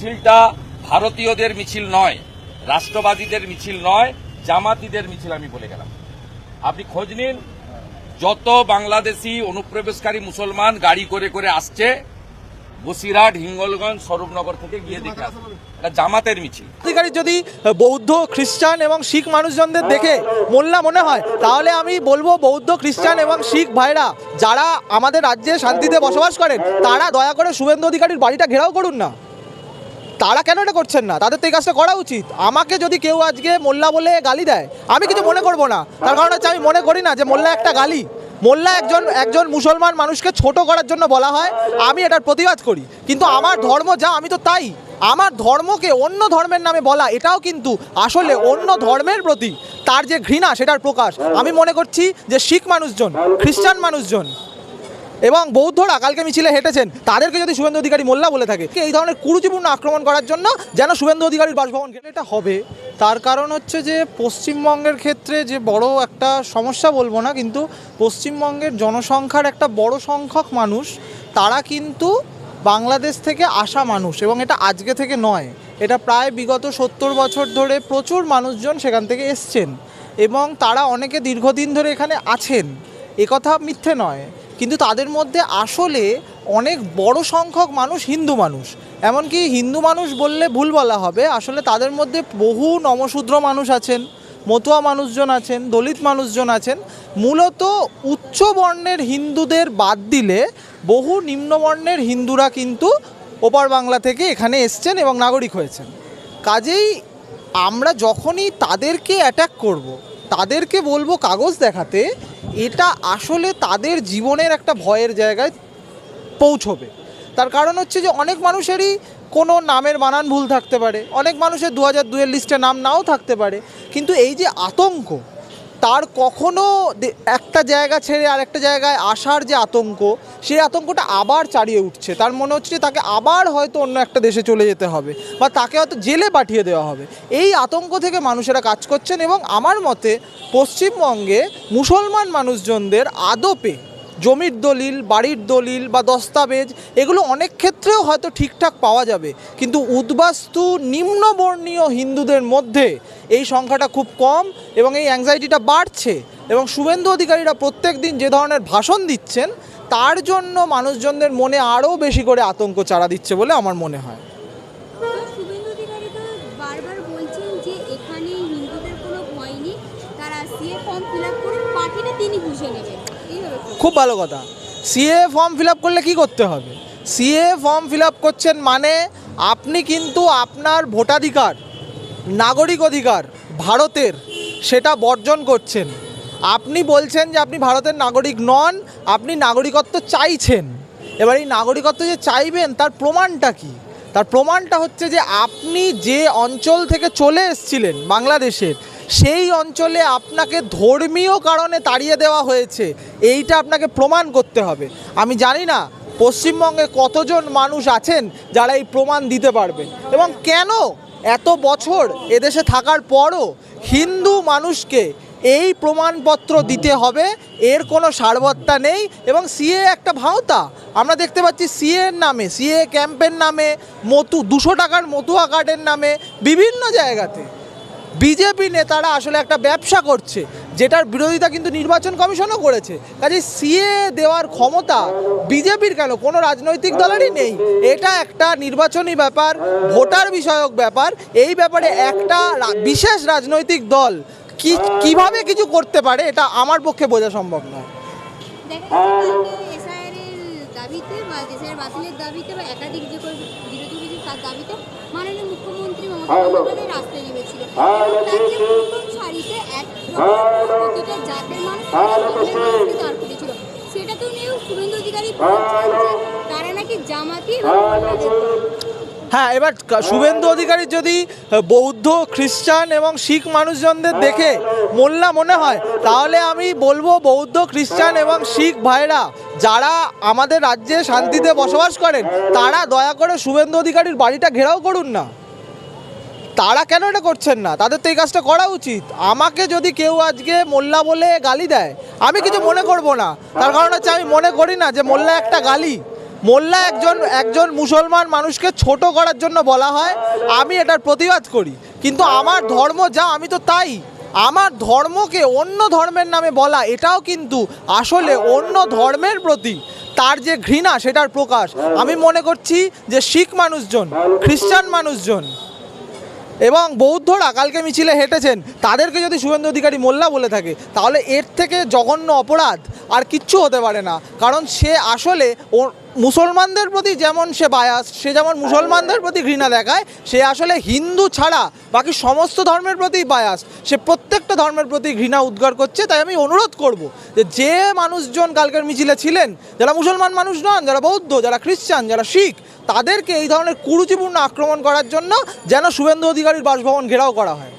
মিছিলটা ভারতীয়দের মিছিল নয়, রাষ্ট্রবাদীদের মিছিল নয়, জামাতিদের মিছিল আমি বলে গেলাম। আপনি খোঁজ নিন, যত বাংলাদেশি অনুপ্রবেশকারী মুসলমান গাড়ি করে করে আসছে, বসিরহাট, হিঙ্গলগঞ্জ, স্বরূপনগর থেকে গিয়ে দেখে জামাতের মিছিল। যদি বৌদ্ধ, খ্রিস্টান এবং শিখ মানুষজনদের দেখে মোল্লা মনে হয়, তাহলে আমি বলব বৌদ্ধ, খ্রিস্টান এবং শিখ ভাইরা, যারা আমাদের রাজ্যে শান্তিতে বসবাস করেন, তারা দয়া করে শুভেন্দু অধিকারীর বাড়িটা ঘেরাও করুন না। তারা কেন এটা করছেন না? তাদের তো এই কাজটা করা উচিত। আমাকে যদি কেউ আজকে মোল্লা বলে গালি দেয়, আমি কিছু মনে করব না। তার কারণ হচ্ছে আমি মনে করি না যে মোল্লা একটা গালি। মোল্লা একজন একজন মুসলমান মানুষকে ছোট করার জন্য বলা হয়, আমি এটার প্রতিবাদ করি। কিন্তু আমার ধর্ম যা, আমি তো তাই। আমার ধর্মকে অন্য ধর্মের নামে বলা, এটাও কিন্তু আসলে অন্য ধর্মের প্রতি। তার যে ঘৃণা, সেটার প্রকাশ। আমি মনে করছি যে শিখ মানুষজন, খ্রিস্টান মানুষজন এবং বৌদ্ধরা কালকে মিছিলে হেঁটেছেন, তাদেরকে যদি শুভেন্দু অধিকারী মোল্লা বলে থাকে এই ধরনের কুরুচিপূর্ণ আক্রমণ করার জন্য যেন শুভেন্দু অধিকারীর বাসভবন এটা হবে? তার কারণ হচ্ছে যে, পশ্চিমবঙ্গের ক্ষেত্রে যে বড় একটা সমস্যা বলব না, কিন্তু পশ্চিমবঙ্গের জনসংখ্যার একটা বড় সংখ্যক মানুষ, তারা কিন্তু বাংলাদেশ থেকে আসা মানুষ এবং এটা আজকে থেকে নয়। এটা প্রায় বিগত সত্তর বছর ধরে প্রচুর মানুষজন সেখান থেকে এসছেন এবং তারা অনেকে দীর্ঘদিন ধরে এখানে আছেন। একথা মিথ্যে নয়। কিন্তু তাদের মধ্যে আসলে অনেক বড় সংখ্যক মানুষ হিন্দু মানুষ এমনকি হিন্দু মানুষ বললে ভুল বলা হবে, আসলে তাদের মধ্যে বহু নমশূদ্র মানুষ আছেন, মতুয়া মানুষজন আছেন, দলিত মানুষজন আছেন মূলত উচ্চ বর্ণের হিন্দুদের বাদ দিলে বহু নিম্নবর্ণের হিন্দুরা কিন্তু ওপার বাংলা থেকে এখানে এসছেন এবং নাগরিক হয়েছেন কাজেই আমরা যখনই তাদেরকে অ্যাটাক করব। তাদেরকে বলব কাগজ দেখাতে এটা আসলে তাদের জীবনের একটা ভয়ের জায়গায় পৌঁছবে। তার কারণ হচ্ছে যে অনেক মানুষেরই কোনো নামের বানান ভুল থাকতে পারে। অনেক মানুষের দু হাজার দুয়ের লিস্টে নাম নাও থাকতে পারে। কিন্তু এই যে আতঙ্ক তার কখনো একটা জায়গা ছেড়ে আরেকটা জায়গায় আসার যে আতঙ্ক, সেই আতঙ্কটা আবার চারিয়ে উঠছে। তার মনে হচ্ছে তাকে আবার হয়তো অন্য একটা দেশে চলে যেতে হবে বা তাকে হয়তো জেলে পাঠিয়ে দেওয়া হবে। এই আতঙ্ক থেকে মানুষেরা কাজ করছেন এবং আমার মতে পশ্চিমবঙ্গে মুসলমান মানুষজনদের আদপে জমির দলিল, বাড়ির দলিল বা দস্তাবেজ, এগুলো অনেক ক্ষেত্রেও হয়তো ঠিকঠাক পাওয়া যাবে। কিন্তু উদ্বাস্তু, নিম্নবর্ণীয় হিন্দুদের মধ্যে এই সংখ্যাটা খুব কম এবং এই অ্যাংজাইটিটা বাড়ছে। এবং শুভেন্দু অধিকারীরা প্রত্যেক দিন যে ধরনের ভাষণ দিচ্ছেন তার জন্য মানুষজনদের মনে আরও বেশি করে আতঙ্ক চারা দিচ্ছে বলে আমার মনে হয়। খুব ভালো কথা। সিএ ফর্ম ফিল আপ করলে কি করতে হবে? সিএ ফর্ম ফিল আপ করছেন মানে আপনি কিন্তু আপনার ভোটাধিকার নাগরিক অধিকার ভারতের, সেটা বর্জন করছেন। আপনি বলছেন যে আপনি ভারতের নাগরিক নন, আপনি নাগরিকত্ব চাইছেন। এবার এই নাগরিকত্ব যে চাইবেন, তার প্রমাণটা কি? তার প্রমাণটা হচ্ছে যে আপনি যে অঞ্চল থেকে চলে এসেছিলেন বাংলাদেশের সেই অঞ্চলে আপনাকে ধর্মীয় কারণে তাড়িয়ে দেওয়া হয়েছে। এইটা আপনাকে প্রমাণ করতে হবে। আমি জানি না পশ্চিমবঙ্গে কতজন মানুষ আছেন যারা এই প্রমাণ দিতে পারবে এবং কেন এত বছর এদেশে থাকার পরও হিন্দু মানুষকে এই প্রমাণপত্র দিতে হবে, এর কোনো সারবত্তা নেই এবং সিএ একটা ভাওতা। আমরা দেখতে পাচ্ছি সিএর এর নামে, সিএ ক্যাম্পের নামে, মতু, দুশো টাকার মতুয়া কার্ডের নামে, বিভিন্ন জায়গাতে। বিজেপি নেতারা আসলে একটা ব্যবসা করছে। যেটার বিরোধিতা কিন্তু নির্বাচন কমিশনও করেছে। কাজে সিএ দেওয়ার ক্ষমতা বিজেপির কেন? কোনো রাজনৈতিক দলেরই নেই। এটা একটা নির্বাচনী ব্যাপার, ভোটার বিষয়ক ব্যাপার। এই ব্যাপারে একটা বিশেষ রাজনৈতিক দল কি, কীভাবে কিছু করতে পারে, এটা আমার পক্ষে বোঝা সম্ভব নয় দেখা যাচ্ছে এসআইআর এর দাবিতে বা দেশের বাতিলের দাবিতে বা একাধিক যে কোনো বিরোধী কিছু তার দাবিতে মাননীয় মুখ্যমন্ত্রী মমতা বন্দ্যোপাধ্যায় রাস্তায় নেমেছিল। সারিতে এক প্রতিটা জাতের মানুষ দাঁড় করেছিল সেটা তো নিয়েও শুভেন্দু অধিকারী তারা নাকি জামাতি। হ্যাঁ এবার শুভেন্দু অধিকারী যদি বৌদ্ধ, খ্রিস্টান এবং শিখ মানুষজনদের দেখে মোল্লা মনে হয়, তাহলে আমি বলব বৌদ্ধ, খ্রিস্টান এবং শিখ ভাইরা যারা আমাদের রাজ্যে শান্তিতে বসবাস করেন, তারা দয়া করে শুভেন্দু অধিকারীর বাড়িটা ঘেরাও করুন না। তারা কেন এটা করছেন না? তাদের তো এই কাজটা করা উচিত। আমাকে যদি কেউ আজকে মোল্লা বলে গালি দেয়, আমি কিছু মনে করব না। তার কারণ হচ্ছে আমি মনে করি না যে মোল্লা একটা গালি। মোল্লা একজন একজন মুসলমান মানুষকে ছোট করার জন্য বলা হয়, আমি এটার প্রতিবাদ করি। কিন্তু আমার ধর্ম যা, আমি তো তাই। আমার ধর্মকে অন্য ধর্মের নামে বলা, এটাও কিন্তু আসলে অন্য ধর্মের প্রতি। তার যে ঘৃণা, সেটার প্রকাশ। আমি মনে করছি যে শিখ মানুষজন, খ্রিস্টান মানুষজন এবং বৌদ্ধরা কালকে মিছিলে হেঁটেছেন, তাদেরকে যদি শুভেন্দু অধিকারী মোল্লা বলে থাকে, তাহলে এর থেকে জঘন্য অপরাধ আর কিচ্ছু হতে পারে না। কারণ সে আসলে মুসলমানদের প্রতি যেমন সে বায়াস সে যেমন মুসলমানদের প্রতি ঘৃণা দেখায়, সে আসলে হিন্দু ছাড়া বাকি সমস্ত ধর্মের প্রতি বায়াস সে প্রত্যেকটা ধর্মের প্রতি ঘৃণা উদ্গার করছে, তাই আমি অনুরোধ করব যে যে মানুষজন কালকের মিছিলে ছিলেন, যারা মুসলমান মানুষ নন, যারা বৌদ্ধ, যারা খ্রিস্টান, যারা শিখ, তাদেরকে এই ধরনের কুরুচিপূর্ণ আক্রমণ করার জন্য যেন শুভেন্দু অধিকারীর বাসভবন ঘেরাও করা হয়।